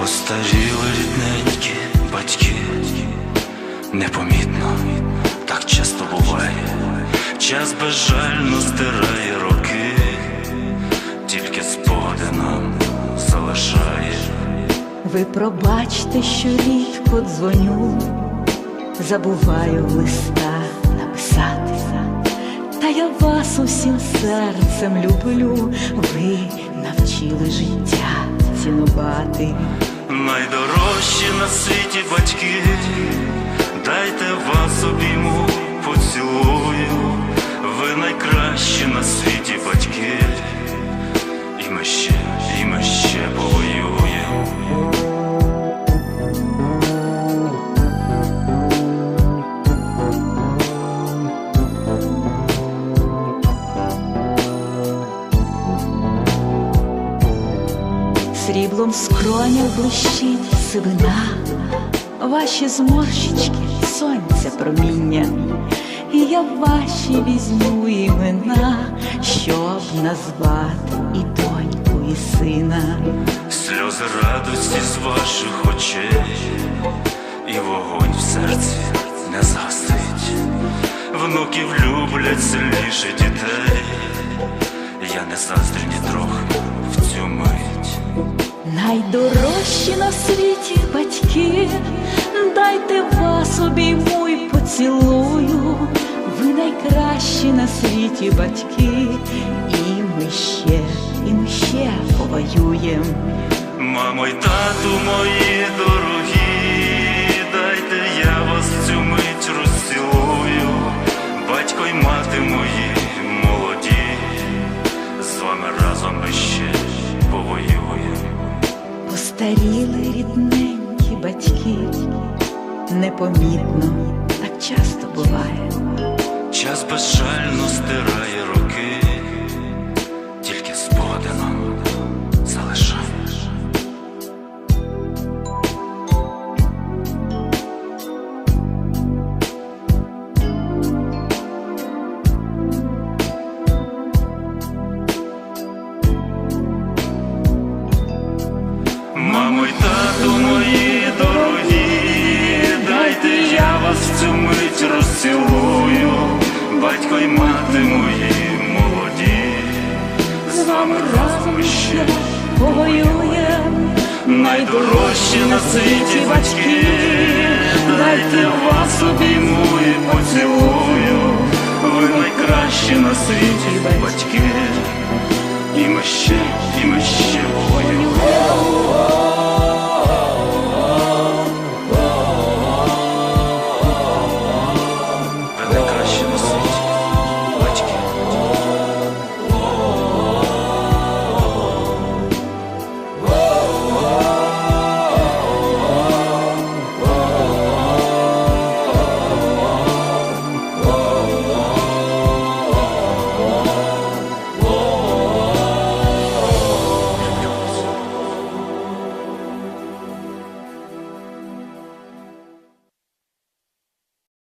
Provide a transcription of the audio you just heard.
Постаріли рідненькі батьки, непомітно, так часто буває, час безжально стирає роки, тільки спогади нам залишає. Ви пробачте, що рідко дзвоню, забуваю листа написати. Та я вас усім серцем люблю, ви навчили життя цінувати. Найдорожчі на світі батьки, дайте вас обійму, поцілую, ви найкращі на світі батьки, і ми ще, і ми ще Сріблом скроня блищить сивина, ваші зморщички, сонця проміння, і я ваші візьму імена, щоб назвати і доньку, і сина. Сльози радості з ваших очей, і вогонь в серці не згасить. Внуків люблять сильніше дітей. Я не заздрю ні трохи. Найдорожчі на світі батьки, дайте вас обійму і поцілую. Ви найкращі на світі батьки, і ми ще, і ми ще повоюєм. Мамо й тату мої дорогі, Постаріли рідненькі батьки, непомітно так часто буває. Час безжально стирає роки, батько мої молоді, з вами разом ще Повоюєм, найдорожчі на світі батьки, дайте вас обійму і поцілую, ви найкращі на світі батьки, і ми ще, і ми ще